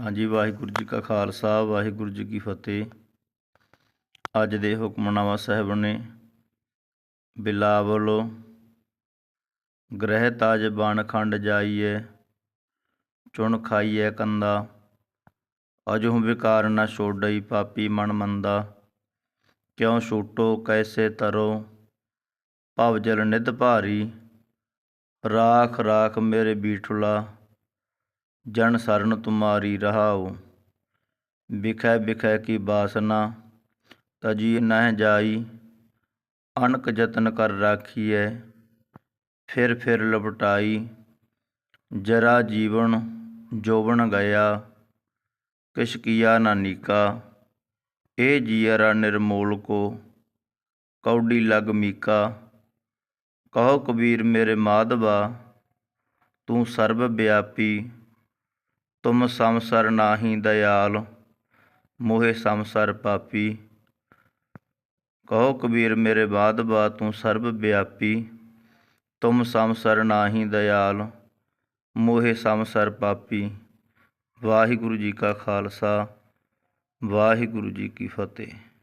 ਹਾਂਜੀ, ਵਾਹਿਗੁਰੂ ਜੀ ਕਾ ਖਾਲਸਾ, ਵਾਹਿਗੁਰੂ ਜੀ ਕੀ ਫਤਿਹ। ਅੱਜ ਦੇ ਹੁਕਮਨਾਮਾ ਸਾਹਿਬ ਨੇ ਬਿਲਾਵਲ ਗ੍ਰਹਿ ਤਾਜ ਬਨ ਖੰਡ ਜਾਈਏ ਚੁਣ ਖਾਈਏ ਕੰਦਾ ਅਜਹੁ ਵਿਕਾਰ ਨ ਛੋੜਈ ਪਾਪੀ ਮਨ ਮੰਦਾ। ਕਿਉ ਛੂਟੋ, ਕੈਸੇ ਤਰੋ, ਭਵ ਜਲ ਨਿਧ ਭਾਰੀ ਰਾਖ ਰਾਖ ਮੇਰੇ ਬੀਠੁਲਾ। ਜਨ ਸਰਨ ਤੁਮਾਰੀ ਰਹਾਉ। ਬਿਖੈ ਬਿਖੈ ਕੀ ਬਾਸਨਾ, ਤਜੀ ਨਹਿ ਜਾਈ ਅਨਕ ਯਤਨ ਕਰ ਰਾਖੀਐ, ਫਿਰ ਫਿਰ ਲਪਟਾਈ। ਜਰਾ ਜੀਵਨ ਜੋਬਨ ਗਿਆ, ਕਿਛ ਕੀਆ ਨਾ ਨੀਕਾ ਇਹ ਜੀਅਰਾ ਨਿਰਮੋਲ ਕੋ, ਕੌਡੀ ਲਗ ਮੀਕਾ। ਕਹੋ ਕਬੀਰ ਮੇਰੇ ਮਾਧਵਾ, ਤੂੰ ਸਰਬ ਵਿਆਪੀ ਤੁਮ ਸੰਸਰ ਨਾਹੀ ਦਇਆਲ, ਮੋਹਿ ਸੰਸਰ ਪਾਪੀ। ਕਹੋ ਕਬੀਰ, ਮੇਰੇ ਬਾਦ ਮਾਧਵਾ ਤੂੰ ਸਰਬ ਵਿਆਪੀ। ਤੁਮ ਸੰਸਰ ਨਾਹੀ ਦਇਆਲ, ਮੋਹਿ ਸੰਸਰ ਪਾਪੀ। ਵਾਹਿਗੁਰੂ ਜੀ ਕਾ ਖਾਲਸਾ, ਵਾਹਿਗੁਰੂ ਜੀ ਕੀ ਫਤਿਹ।